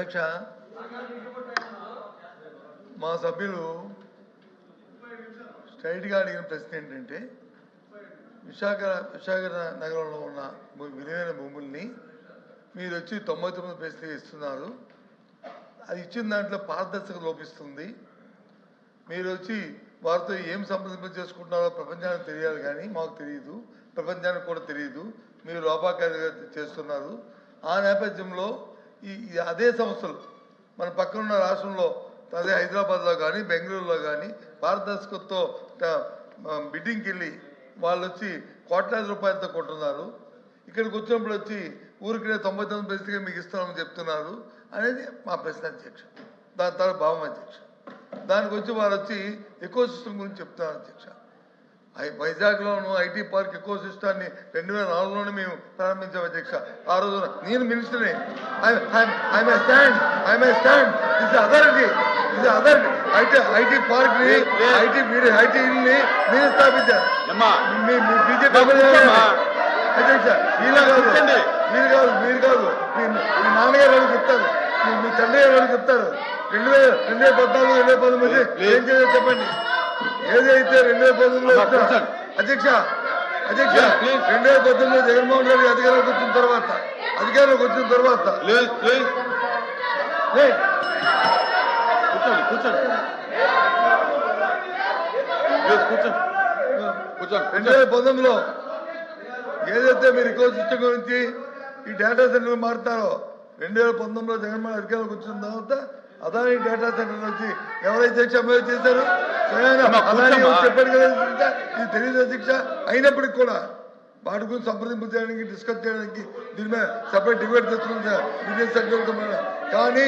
అధ్యక్ష మా సభ్యులు స్ట్రైట్గా అడిగిన ప్రశ్న ఏంటంటే విశాఖ విశాఖ నగరంలో ఉన్న విలువైన భూముల్ని మీరు వచ్చి తొంభై తొమ్మిది పైసలు ఇస్తున్నారు. అది ఇచ్చిన దాంట్లో పారదర్శక లోపిస్తుంది. మీరు వచ్చి వారితో ఏం సంప్రదింప చేసుకుంటున్నారో ప్రపంచానికి తెలియాలి కానీ మాకు తెలియదు. ప్రపంచానికి కూడా తెలియదు. మీరు లోపాకారిగా చేస్తున్నారు. ఆ నేపథ్యంలో ఈ అదే సంస్థలు. మన పక్కనున్న రాష్ట్రంలో అదే హైదరాబాద్లో కానీ బెంగళూరులో కానీ పారదర్శకతో బిడ్డింగ్కి వెళ్ళి వాళ్ళు వచ్చి కోట్లాది రూపాయలతో కొంటున్నారు ఇక్కడికి వచ్చినప్పుడు వచ్చి ఊరికే తొంభై తొమ్మిది ప్రతిగా మీకు ఇస్తామని చెప్తున్నారు అనేది మా ప్రశ్న అధ్యక్ష. దాని తర్వాత భావం అధ్యక్ష. దానికి వచ్చి వారు వచ్చి ఎకో సిస్టమ్ గురించి చెప్తున్నారు అధ్యక్ష. ఐ- వైజాగ్లోను ఐటీ పార్క్ ఎకో సిస్టాన్ని రెండు వేల నాలుగులోనే మేము ప్రారంభించాం అధ్యక్ష. ఆ రోజున నేను మినిస్టర్ని. I my stand. I my stand. Authority. ఇది అథారిటీ. ఐటీ ఐటీ పార్క్ని ఐటీ మీరు మీరు స్థాపించారు. బీజేపీ. అధ్యక్ష మీలా కాదు. మీరు కాదు మీరు కాదు. మీ మీ నాన్నగారు వాళ్ళు చెప్తారు? మీ మీ తండ్రి గారు వాళ్ళు చెప్తారు? రెండు వేల రెండు వేల పద్నాలుగు రెండు వేల పంతొమ్మిది ప్లీజ్. ఏం చేయాలో చెప్పండి. ఏదైతే రెండు వేల పంతొమ్మిదిలో. అధ్యక్ష అధ్యక్ష. రెండు వేల పద్దెనిమిదిలో జగన్మోహన్ రెడ్డి అధికారంలోకి వచ్చిన తర్వాత అధికారంలోకి వచ్చిన తర్వాత కూర్చోండి కూర్చోండి. రెండు వేల పంతొమ్మిదిలో ఏదైతే మీరు ఇకో సిస్టమ్ గురించి ఈ డేటా సెంటర్ మారుతారో రెండు వేల పంతొమ్మిదిలో జగన్మోహన్ అధికారంలోకి వచ్చిన తర్వాత అదాని డేటా సెంటర్ నుంచి ఎవరైతే సమ్మె చేశారు అదాని. చెప్పాడు కదా ఇది తెలియదు అధ్యక్ష అయినప్పటికీ కూడా వాటి గురించి సంప్రదింపు చేయడానికి డిస్కస్ చేయడానికి దీని మీద సపరేట్ డిబేట్ తెచ్చుకుంటా బిజినెస్ కానీ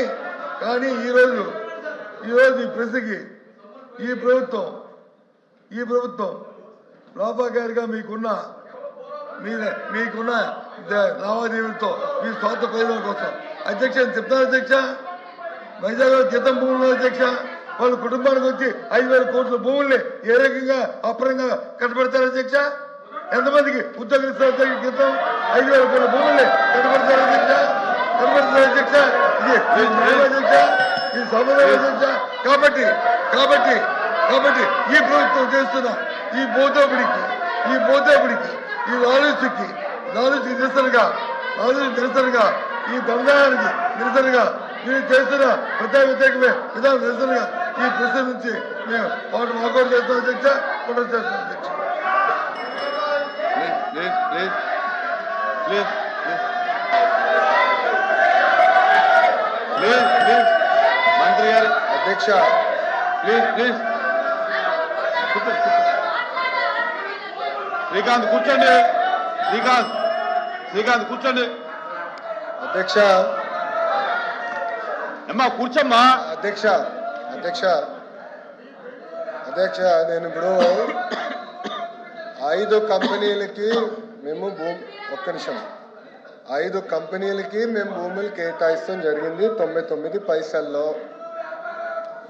కానీ ఈరోజు ఈరోజు ఈ ప్రశ్నకి ఈ ప్రభుత్వం ఈ ప్రభుత్వం లోపాకారిగా మీకున్న మీ మీకున్న లావాదేవీలతో మీ స్వార్థ ప్రయోజనం కోసం. అధ్యక్ష నేను చెప్తాను అధ్యక్ష? వైజాగ్ గీతం భూములు అధ్యక్ష వాళ్ళ కుటుంబానికి వచ్చి ఐదు వేల కోట్ల భూముల్ని ఏ రకంగా అప్రంగా కట్టబెడతారు అధ్యక్ష? ఎంతమందికి ఉద్యోగం ఇస్తారు ఐదు వేల కోట్ల భూముల్ని కట్టబెడతారు అధ్యక్ష? కట్టబెడతారు అధ్యక్ష? ఇది అధ్యక్ష ఇది సమాధానం అధ్యక్ష. కాబట్టి కాబట్టి కాబట్టి ఈ ప్రభుత్వం చేస్తున్న ఈ బోధోపిడికి ఈ బోధోపిడికి ఈ లాలూచికి లాలూచికి నిరసనగా ఆలోచన నిరసనగా ఈ బంగారానికి నిరసనగా మీరు చేస్తున్న ప్రజా వ్యతిరేకమే. విధానం నిరసనగా ఈ ప్రశ్న నుంచి మేము వాటి వాకౌట్ చేస్తాం అధ్యక్ష కూడా చేస్తాం అధ్యక్ష. Please please please please please. Please మంత్రి గారు. అధ్యక్ష. Please please. శ్రీకాంత్ కూర్చోండి. శ్రీకాంత్ శ్రీకాంత్ కూర్చోండి. అధ్యక్ష. అమ్మా కూర్చోమ్మా. అధ్యక్ష అధ్యక్ష అధ్యక్ష నేను ఇప్పుడు ఐదు కంపెనీలకి మేము భూమి ఒక్క నిమిషం. ఐదు కంపెనీలకి మేము భూములు కేటాయిస్తాం జరిగింది తొంభై తొమ్మిది పైసల్లో.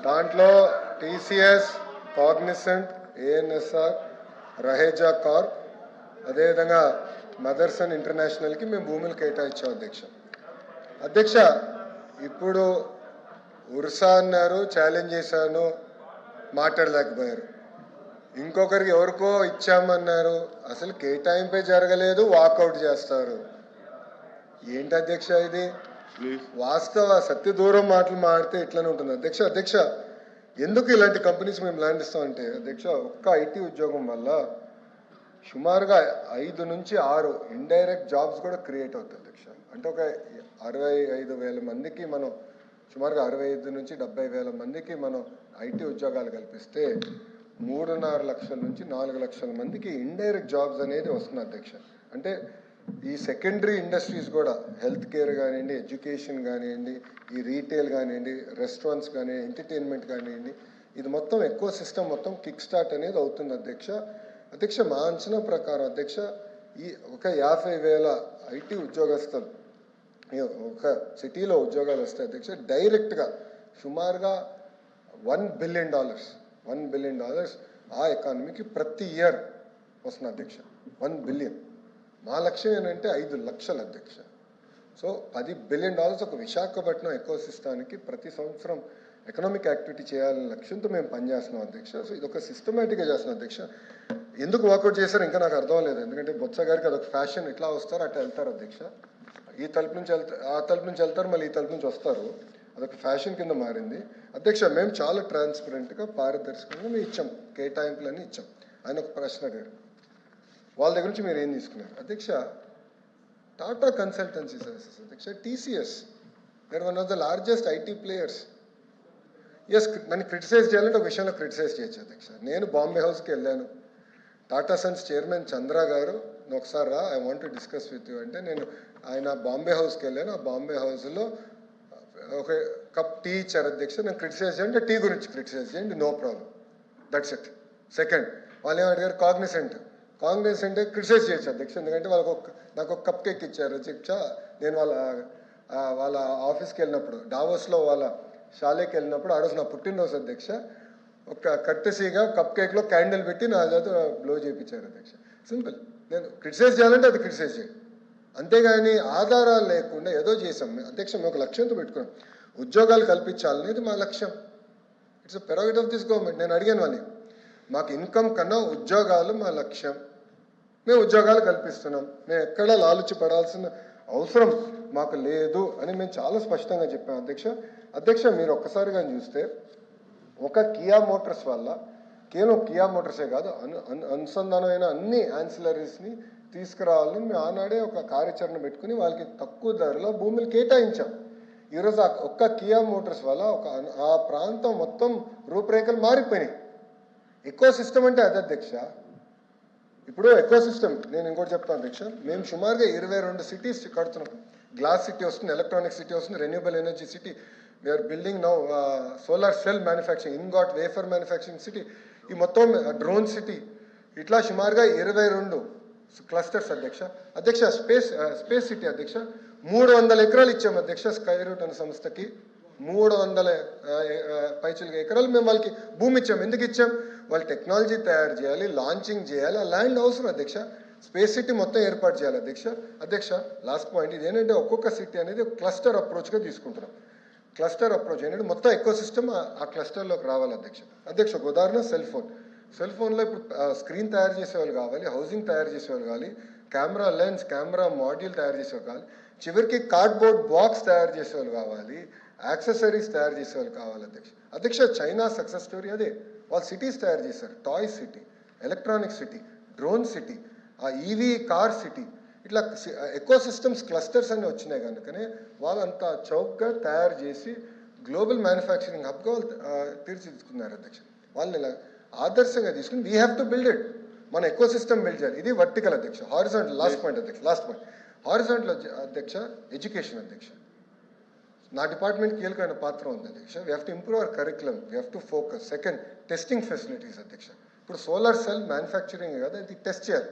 దాంట్లో TCS Cognizant ANSR Raheja Corp అదేవిధంగా మదర్సన్ ఇంటర్నేషనల్కి మేము భూములు కేటాయించాం అధ్యక్ష. అధ్యక్ష ఇప్పుడు ఉర్సా అన్నారు ఛాలెంజ్ చేశాను మాట్లాడలేకపోయారు. ఇంకొకరికి ఎవరికో ఇచ్చామన్నారు అసలు కేటాయింపే జరగలేదు వాకౌట్ చేస్తారు. ఏంటి అధ్యక్ష ఇది? వాస్తవ సత్య దూరం మాటలు మాడితే ఇట్లనే ఉంటుంది. అధ్యక్ష అధ్యక్ష ఎందుకు ఇలాంటి కంపెనీస్ మేము ల్యాండ్ ఇస్తామంటే అధ్యక్ష ఒక్క ఐటీ ఉద్యోగం వల్ల సుమారుగా ఐదు నుంచి ఆరు ఇండైరెక్ట్ జాబ్స్ కూడా క్రియేట్ అవుతాయి. అంటే ఒక అరవై ఐదు వేల మందికి మనం సుమారుగా అరవై ఐదు నుంచి డెబ్బై వేల మందికి మనం ఐటీ ఉద్యోగాలు కల్పిస్తే మూడున్నర లక్షల నుంచి నాలుగు లక్షల మందికి ఇండైరెక్ట్ జాబ్స్ అనేది వస్తుంది అధ్యక్ష. అంటే ఈ సెకండరీ ఇండస్ట్రీస్ కూడా హెల్త్ కేర్ కానివ్వండి ఎడ్యుకేషన్ కానివ్వండి ఈ రీటైల్ కానివ్వండి రెస్టారెంట్స్ కానివ్వండి ఎంటర్టైన్మెంట్ కానివ్వండి ఇది మొత్తం ఎక్కువ సిస్టమ్ మొత్తం కిక్ స్టార్ట్ అనేది అవుతుంది అధ్యక్ష. అధ్యక్ష మా అంచనా ప్రకారం అధ్యక్ష ఈ ఒక యాభై వేల ఐటీ ఉద్యోగస్తులు ఒక సిటీలో ఉద్యోగాలు వస్తాయి అధ్యక్ష డైరెక్ట్గా సుమారుగా one billion dollars one billion dollars ఆ ఎకానమీకి ప్రతి ఇయర్ వస్తుంది అధ్యక్ష. One billion. మా లక్ష్యం ఏంటంటే ఐదు లక్షల అధ్యక్ష. సో పది బిలియన్ డాలర్స్ ఒక విశాఖపట్నం ఎకో సిస్టానికి ప్రతి సంవత్సరం ఎకనామిక్ యాక్టివిటీ చేయాలనే లక్ష్యంతో మేము పనిచేస్తున్నాం అధ్యక్ష. సో ఇది ఒక సిస్టమేటిక్గా చేస్తున్నాం అధ్యక్ష. ఎందుకు వర్కౌట్ చేశారో ఇంకా నాకు అర్థం లేదు ఎందుకంటే బొత్స గారికి అదొక ఫ్యాషన్. ఎట్లా వస్తారో అట్లా వెళ్తారు అధ్యక్ష. ఈ తలుపు నుంచి వెళ్తారు ఆ తలుపు నుంచి వెళ్తారు మళ్ళీ ఈ తలుపు నుంచి వస్తారు. అదొక ఫ్యాషన్ కింద మారింది. అధ్యక్ష మేము చాలా ట్రాన్స్పరెంట్గా పారదర్శకంగా మేము ఇచ్చాం. కేటాయింపులన్నీ ఇచ్చాం. ఆయన ఒక ప్రశ్న అడిగారు. వాళ్ళ దగ్గర నుంచి మీరు ఏం తీసుకున్నారు? అధ్యక్ష టాటా కన్సల్టెన్సీ సర్వీసెస్. అధ్యక్ష TCS. We're one of the largest IT players. Yes నన్ను క్రిటిసైజ్ చేయాలంటే ఒక విషయంలో క్రిటిసైజ్ చేయొచ్చు అధ్యక్ష. నేను బాంబే హౌస్కి వెళ్ళాను. టాటా సన్స్ చైర్మన్ చంద్ర గారు "నువ్వు ఒకసారి రా I want to discuss with you అంటే నేను ఆయన బాంబే హౌస్కి వెళ్ళాను. ఆ బాంబే హౌస్లో ఒక కప్ టీ ఇచ్చారు అధ్యక్ష. నేను క్రిటిసైజ్ చేయండి టీ గురించి క్రిటిసైజ్ చేయండి no problem that's it second వాళ్ళు ఏం అడిగారు? కాగ్నిసెంట్ కాగ్నిసెంట్ క్రిటిసైజ్ చేయొచ్చు అధ్యక్ష. ఎందుకంటే వాళ్ళకి ఒక నాకు ఒక కప్ కేక్ ఇచ్చారు. అధ్యక్ష నేను వాళ్ళ వాళ్ళ ఆఫీస్కి వెళ్ళినప్పుడు డావోస్లో వాళ్ళ షాలేకి వెళ్ళినప్పుడు ఆ రోజు నా పుట్టినరోజు అధ్యక్ష. ఒక కట్టెసీగా కప్ కేక్లో క్యాండిల్ పెట్టి నా చేత బ్లో చేయించారు అధ్యక్ష. సింపుల్ నేను క్రిటిసైజ్ చేయాలంటే అది క్రిటిసైజ్ చేయండి అంతేగాని ఆధారాలు లేకుండా ఏదో చేసాం. మేము మేము ఒక లక్ష్యంతో పెట్టుకున్నాం. ఉద్యోగాలు కల్పించాలనేది మా లక్ష్యం. It's prerogative of this government నేను అడిగాను వాళ్ళని మాకు ఇన్కమ్ కన్నా ఉద్యోగాలు మా లక్ష్యం. మేము ఉద్యోగాలు కల్పిస్తున్నాం. మేము ఎక్కడా లాలుచి పడాల్సిన అవసరం మాకు లేదు అని మేము చాలా స్పష్టంగా చెప్పాం. అధ్యక్ష అధ్యక్ష మీరు ఒక్కసారిగా చూస్తే ఒక కియా మోటార్స్ వల్ల కేవలం కియా మోటార్సే కాదు. అను అనుసంధానమైన అన్ని యాన్సిలరీస్ని తీసుకురావాలని మేము ఆనాడే ఒక కార్యాచరణ పెట్టుకుని వాళ్ళకి తక్కువ ధరలో భూములు కేటాయించాం. ఈరోజు ఆ ఒక్క కియా మోటార్స్ వల్ల ఒక ఆ ప్రాంతం మొత్తం రూపురేఖలు మారిపోయినాయి. ఎకో సిస్టమ్ అంటే అదే అధ్యక్ష. ఇప్పుడు ఎకో సిస్టమ్ నేను ఇంకోటి చెప్తాను అధ్యక్ష. మేము సుమారుగా ఇరవై రెండు సిటీస్ కడుతున్నాం. గ్లాస్ సిటీ వస్తుంది ఎలక్ట్రానిక్ సిటీ వస్తుంది renewable energy city we're building now solar cell manufacturing ingot wafer manufacturing city ఈ మొత్తం డ్రోన్ సిటీ ఇట్లా సుమారుగా ఇరవై రెండు క్లస్టర్స్ అధ్యక్ష అధ్యక్ష స్పేస్ స్పేస్ సిటీ అధ్యక్ష మూడు వందల ఎకరాలు ఇచ్చాం అధ్యక్ష స్కై రూట్ అనే సంస్థకి. మూడు వందల పైచులుగా ఎకరాలు మేము వాళ్ళకి భూమి ఇచ్చాం. ఎందుకు ఇచ్చాం? వాళ్ళు టెక్నాలజీ తయారు చేయాలి లాంచింగ్ చేయాలి ఆ ల్యాండ్ అవసరం అధ్యక్ష. స్పేస్ సిటీ మొత్తం ఏర్పాటు చేయాలి అధ్యక్ష. అధ్యక్ష లాస్ట్ పాయింట్ ఇది ఏంటంటే ఒక్కొక్క సిటీ అనేది క్లస్టర్ అప్రోచ్గా తీసుకుంటున్నాం. క్లస్టర్ అప్రోచ్ ఏంటంటే మొత్తం ఎక్కువ సిస్టమ్ ఆ క్లస్టర్లోకి రావాలి అధ్యక్ష. అధ్యక్ష ఒక ఉదాహరణ సెల్ ఫోన్. సెల్ ఫోన్లో ఇప్పుడు స్క్రీన్ తయారు చేసేవాళ్ళు కావాలి హౌసింగ్ తయారు చేసేవాళ్ళు కావాలి కెమెరా లెన్స్ కెమెరా మాడ్యూల్ తయారు చేసేవాళ్ళు కావాలి చివరికి కార్డ్బోర్డ్ బాక్స్ తయారు చేసేవాళ్ళు కావాలి యాక్సెసరీస్ తయారు చేసేవాళ్ళు కావాలి అధ్యక్ష. అధ్యక్ష చైనా సక్సెస్ స్టోరీ అదే. వాళ్ళు సిటీస్ తయారు చేశారు. Toy city electronic city drone city ఆ ఈవీ కార్ సిటీ ఇట్లా ఎకో సిస్టమ్స్ క్లస్టర్స్ అన్ని వచ్చినాయి కనుకనే వాళ్ళంతా చౌక్గా తయారు చేసి గ్లోబల్ మ్యానుఫ్యాక్చరింగ్ హబ్గా వాళ్ళు తీర్చిదిద్దుకున్నారు అధ్యక్ష. వాళ్ళని ఇలా ఆదర్శంగా తీసుకుని we have to build it మన ఎకో సిస్టమ్ బిల్డ్ చేయాలి. ఇది వర్టికల్ అధ్యక్ష. హారిజాంటల్ లాస్ట్ పాయింట్ అధ్యక్ష లాస్ట్ పాయింట్ హారిజాంటల్ అధ్యక్ష ఎడ్యుకేషన్ అధ్యక్ష. నా డిపార్ట్మెంట్ కీలకమైన పాత్ర ఉంది అధ్యక్ష. We have to improve our curriculum we have to focus second testing facilities అధ్యక్ష. ఇప్పుడు సోలార్ సెల్ మ్యానుఫ్యాక్చరింగ్ కదా ఇది టెస్ట్ చేయాలి.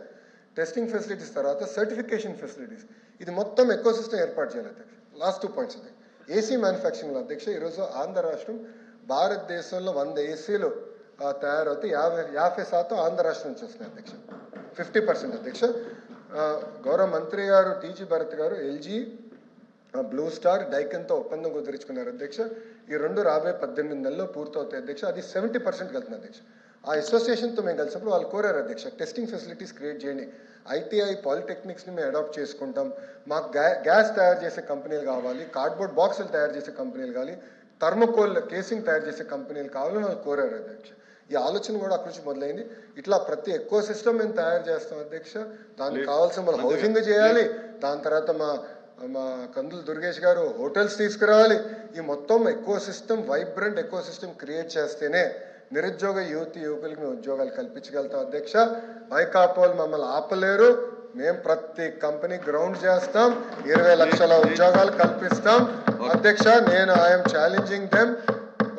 టెస్టింగ్ ఫెసిలిటీస్ తర్వాత సర్టిఫికేషన్ ఫెసిలిటీస్ ఇది మొత్తం ఎకో సిస్టమ్ ఏర్పాటు చేయాలి అధ్యక్ష. లాస్ట్ టూ పాయింట్స్ అధ్యక్ష. ఏసీ మ్యానుఫ్యాక్చరింగ్ అధ్యక్ష ఈరోజు ఆంధ్ర రాష్ట్రం భారతదేశంలో వంద ఏసీలు తయారవుతే యాభై యాభై శాతం ఆంధ్ర రాష్ట్రం నుంచి వస్తున్నాయి అధ్యక్ష. ఫిఫ్టీ పర్సెంట్ అధ్యక్ష. గౌరవ మంత్రి గారు టీజీ భరత్ గారు ఎల్జీ బ్లూ స్టార్ డైకన్తో ఒప్పందం కుదుర్చుకున్నారు అధ్యక్ష. ఈ రెండు రాబోయే పద్దెనిమిది నెలల్లో పూర్తవుతాయి అధ్యక్ష. అది సెవెంటీ పర్సెంట్ వెళ్తుంది అధ్యక్ష. ఆ అసోసియేషన్తో మేము కలిసినప్పుడు వాళ్ళు కోరారు అధ్యక్ష టెస్టింగ్ ఫెసిలిటీస్ క్రియేట్ చేయండి. ఐటీఐ పాలిటెక్నిక్స్ని మేము అడాప్ట్ చేసుకుంటాం. మాకు గ్యా గ్యాస్ తయారు చేసే కంపెనీలు కావాలి కార్డ్బోర్డ్ బాక్సులు తయారు చేసే కంపెనీలు కావాలి థర్మోకోల్ కేసింగ్ తయారు చేసే కంపెనీలు కావాలని వాళ్ళు కోరారు అధ్యక్ష. ఈ ఆలోచన కూడా అక్కడి నుంచి మొదలైంది. ఇట్లా ప్రతి ఎక్కువ సిస్టమ్ మేము తయారు చేస్తాం అధ్యక్ష. దానికి కావాల్సిన మన హౌసింగ్ చేయాలి. దాని తర్వాత మా మా కందులు దుర్గేష్ గారు హోటల్స్ తీసుకురావాలి. ఈ మొత్తం ఎక్కువ సిస్టమ్ వైబ్రెంట్ ఎక్కువ సిస్టమ్ క్రియేట్ చేస్తేనే నిరుద్యోగ యువతి యువకులకి మేము ఉద్యోగాలు కల్పించగలుగుతాం. అధ్యక్ష వైకాపోల్ మమ్మల్ని ఆపలేరు. మేము ప్రతి కంపెనీ గ్రౌండ్ చేస్తాం. ఇరవై లక్షల ఉద్యోగాలు కల్పిస్తాం. అధ్యక్ష నేను ఐఎమ్ ఛాలెంజింగ్ దెమ్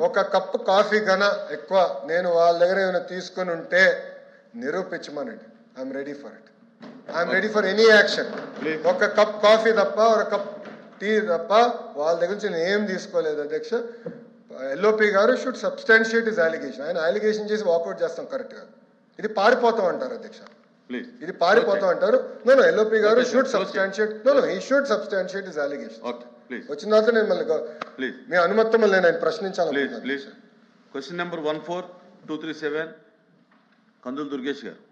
ఒక కప్పు కాఫీ కన్నా ఎక్కువ నేను వాళ్ళ దగ్గర ఏమైనా తీసుకుని ఉంటే నిరూపించమనండి. I'm ready for it I'm ready for any action. ఒక కప్ కాఫీ తప్ప ఒక కప్ టీ తప్ప వాళ్ళ దగ్గర నుంచి నేను ఏం తీసుకోలేదు అధ్యక్ష. ఎల్ఓపి గారు షుడ్ సబ్స్టాన్షియేట్ ఇస్ అలిగేషన్ ఆయన అలిగేషన్ చేసి వాకౌట్ చేస్తాం కరెక్ట్గా ఇది పారిపోతాం అంటారు అధ్యక్ష. ప్లీజ్ ఇది పారిపోతాం అంటారు. నో నో ఎల్ఓపి గారు. Should. Substantiate no no he should substantiate his allegation వచ్చిన తర్వాత నేను మళ్ళీ గౌ- మీ అనుమతి మళ్ళీ నేను ప్రశ్నించాలి please question number one four two three seven Kandula Durgesh గారు.